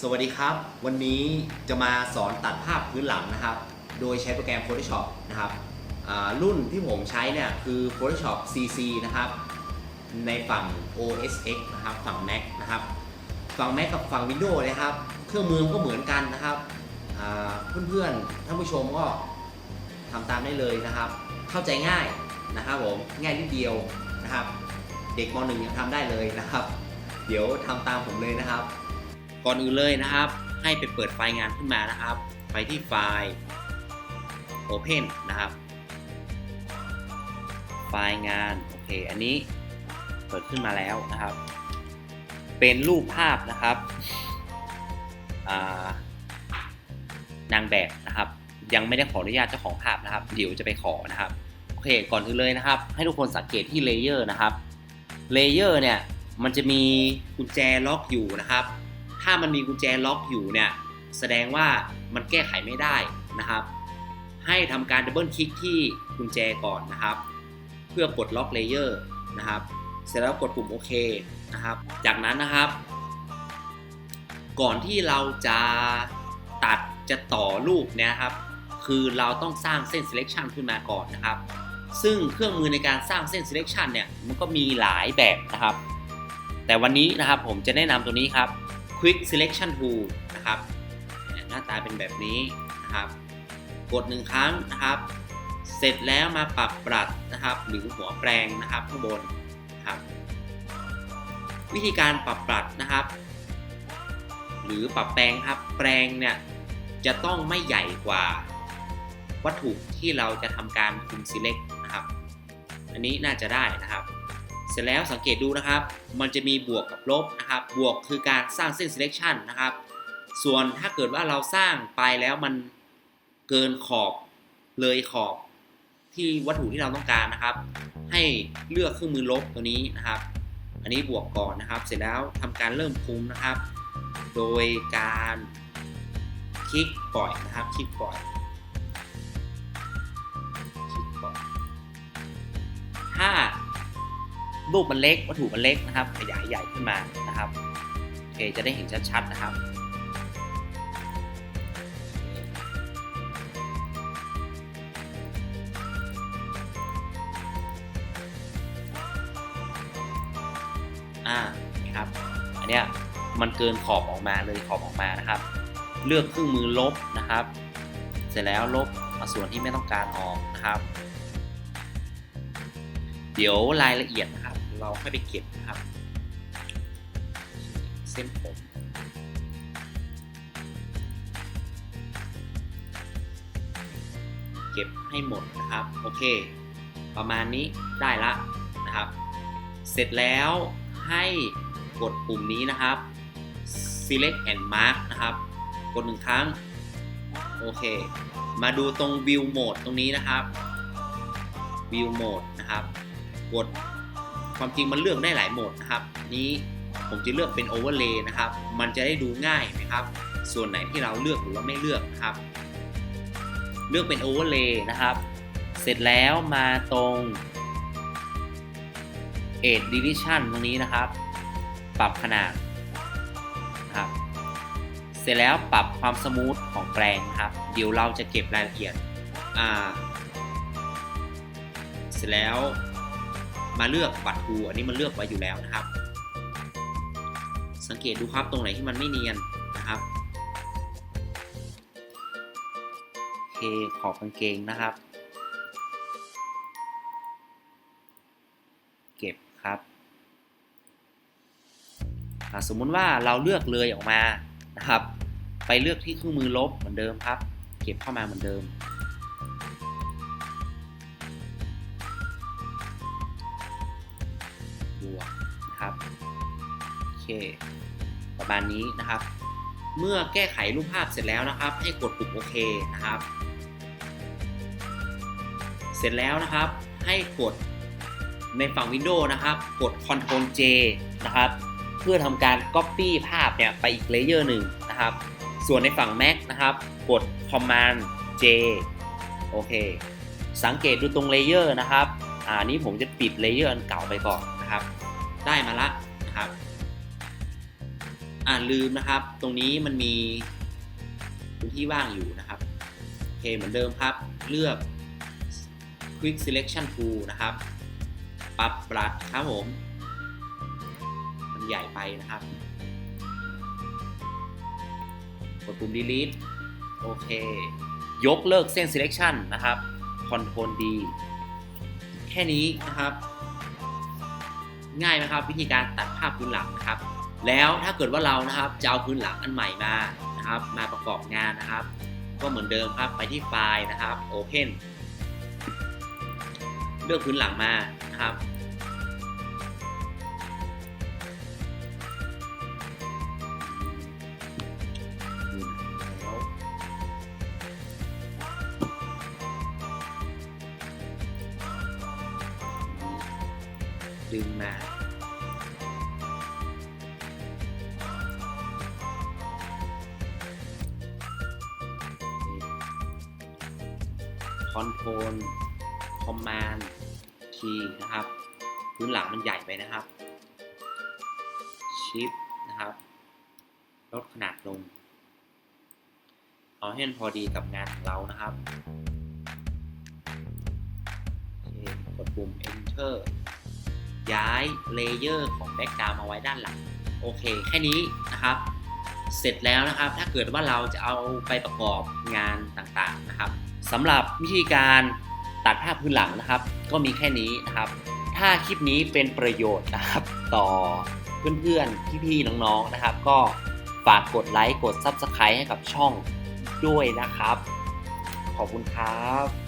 สวัสดีครับ วันนี้จะมาสอนตัดภาพพื้นหลังนะครับ โดยใช้โปรแกรม Photoshop นะครับรุ่นที่ผมใช้เนี่ยคือ Photoshop CC นะครับ ในฝั่ง OS X นะครับ ฝั่ง Mac นะครับ ฝั่ง Mac กับฝั่ง Windows เลยครับ เครื่องมือก็เหมือนกันนะครับเพื่อนๆท่านผู้ชมก็ทำตามได้เลยนะครับ เข้าใจง่ายนะครับผม ง่ายนิดเดียวนะครับ เด็กม .1 ยังทำได้เลยนะครับ เดี๋ยวทำตามผมเลยนะครับ ก่อนอื่นเลยนะครับ ให้ไปเปิดไฟล์งานขึ้นมานะครับ ไปที่ไฟล์ Open นะครับ ไฟล์งานโอเคอันนี้เปิดขึ้นมาแล้วนะครับ เป็นรูปภาพนะครับานางแบบนะครับ ยังไม่ได้ขออนุญาตเจ้าของภาพนะครับ เดี๋ยวจะไปขอนะครับโอเคก่อนอื่นเลยนะครับ ให้ทุกคนสังเกตที่เลเยอร์นะครับเลเยอร์เนี่ยมันจะมีกุญแจล็อกอยู่นะครับ ถ้ามันมีกุญแจล็อกอยู่เนี่ยแสดงว่ามันแก้ไขไม่ได้นะครับ ให้ทำการดับเบิลคลิกที่กุญแจก่อนนะครับ เพื่อปลดล็อกเลเยอร์นะครับ เสร็จแล้วกดปุ่มโอเคนะครับ จากนั้นนะครับ ก่อนที่เราจะตัดจะต่อรูปนี่ยครับ คือเราต้องสร้างเส้น selection ขึ้นมาก่อนนะครับ ซึ่งเครื่องมือในการสร้างเส้น selection เนี่ยมันก็มีหลายแบบนะครับ แต่วันนี้นะครับผมจะแนะนำตัวนี้ครับ Quick Selection Tool นะครับหน้าตาเป็นแบบนี้นะครับ กดหนึ่งครั้งนะครับ เสร็จแล้วมาปรับปรัดนะครับ หรือหัวแปรงนะครับข้างบนนะครับ วิธีการปรับปรัดนะครับ หรือปรับแปลงครับแปลงเนี่ยจะต้องไม่ใหญ่กว่า วัตถุที่เราจะทำการคุม select นะครับ อันนี้น่าจะได้นะครับ เสร็จแล้วสังเกตดูนะครับ มันจะมีบวกกับลบนะครับ บวกคือการสร้างเส้น selection นะครับ ส่วนถ้าเกิดว่าเราสร้างไปแล้วมันเกินขอบเลยขอบที่วัตถุที่เราต้องการนะครับ ให้เลือกเครื่องมือลบตัวนี้นะครับ อันนี้บวกก่อนนะครับ เสร็จแล้วทำการเริ่มคุมนะครับ โดยการคลิกปล่อยนะครับ คลิกปล่อย รูปมันเล็กวัตถุมันเล็กนะครับ ขยายใหญ่ขึ้นมานะครับโอเคจะได้เห็นชัดๆนะครับอ่านี่ครับอันเนี้ยมันเกินขอบออกมาเลยขอบออกมานะครับ เลือกเครื่องมือลบนะครับ เสร็จแล้วลบเอาส่วนที่ไม่ต้องการออกนะครับ เดี๋ยวรายละเอียดนะครับ เราค่อยไปเก็บนะครับ เส้นผมเก็บให้หมดนะครับ โอเค ประมาณนี้ได้ละนะครับ เสร็จแล้วให้กดปุ่มนี้นะครับ select and mark นะครับ กดหนึ่งครั้ง โอเค มาดูตรง view mode ตรงนี้นะครับ view mode นะครับ กด ความจริงมันเลือกได้หลายโหมดนะครับ นี้ผมจะเลือกเป็น overlay นะครับ มันจะได้ดูง่ายนะครับ ส่วนไหนที่เราเลือกหรือว่าไม่เลือกนะครับ เลือกเป็น overlay นะครับ เสร็จแล้วมาตรง Edge Division ตรงนี้นะครับ ปรับขนาดนะครับ เสร็จแล้วปรับความสมูทของแปลงครับ เดี๋ยวเราจะเก็บรายละเอียด อ่า เสร็จแล้ว มาเลือกบัตรทูอันนี้มันเลือกไว้อยู่แล้วนะครับ สังเกตดูครับตรงไหนที่มันไม่เนียนนะครับโอเคขอบกางเกงนะครับ เก็บครับสมมุติว่าเราเลือกเลยออกมานะครับ ไปเลือกที่เครื่องมือลบเหมือนเดิมครับ เก็บเข้ามาเหมือนเดิม บวกนะครับโอเคประมาณนี้นะครับ เมื่อแก้ไขรูปภาพเสร็จแล้วนะครับ ให้กดปุ่มโอเคนะครับ เสร็จแล้วนะครับ ให้กดในฝั่ง Windows นะครับ กด Ctrl J นะครับ เพื่อทำการ Copy ภาพเนี่ยไปอีกเลเยอร์หนึ่งนะครับ ส่วนในฝั่ง Mac นะครับ กด Command J โอเค สังเกตดูตรงเลเยอร์นะครับ อ่านี้ผมจะปิดเลเยอร์อันเก่าไปก่อน นะครับ ได้มาละนะครับอ่าลืมนะครับ ตรงนี้มันมีพื้นที่ว่างอยู่นะครับโอเคเหมือนเดิมครับ เลือก Quick Selection Tool นะครับ ปรับบลัดครับผม มันใหญ่ไปนะครับ กดปุ่ม delete โอเค ยกเลิกเส้น selection นะครับ control D แค่นี้นะครับ ง่ายไหมครับ วิธีการตัดภาพพื้นหลังนะครับ แล้วถ้าเกิดว่าเรานะครับจะเอาพื้นหลังอันใหม่มานะครับ มาประกอบงานนะครับ ก็เหมือนเดิมครับไปที่ไฟล์นะครับ Open เลือกพื้นหลังมานะครับ ดึงมา คอนโทรลคอมมานด์คีนะครับ พื้นหลังมันใหญ่ไปนะครับ ชิปนะครับ ลดขนาดลง เอาให้มันพอดีกับงานของเรานะครับกดปุ่ม enter ย้ายเลเยอร์ของแบ็กกราวมาไว้ด้านหลังโอเคแค่นี้นะครับเสร็จแล้วนะครับ ถ้าเกิดว่าเราจะเอาไปประกอบงานต่างๆนะครับสำหรับวิธีการตัดภาพพื้นหลังนะครับ ก็มีแค่นี้นะครับ ถ้าคลิปนี้เป็นประโยชน์นะครับ ต่อเพื่อนๆพี่ๆน้องๆนะครับ ก็ฝากกดไลค์กด Subscribe ให้กับช่องด้วยนะครับ ขอบคุณครับ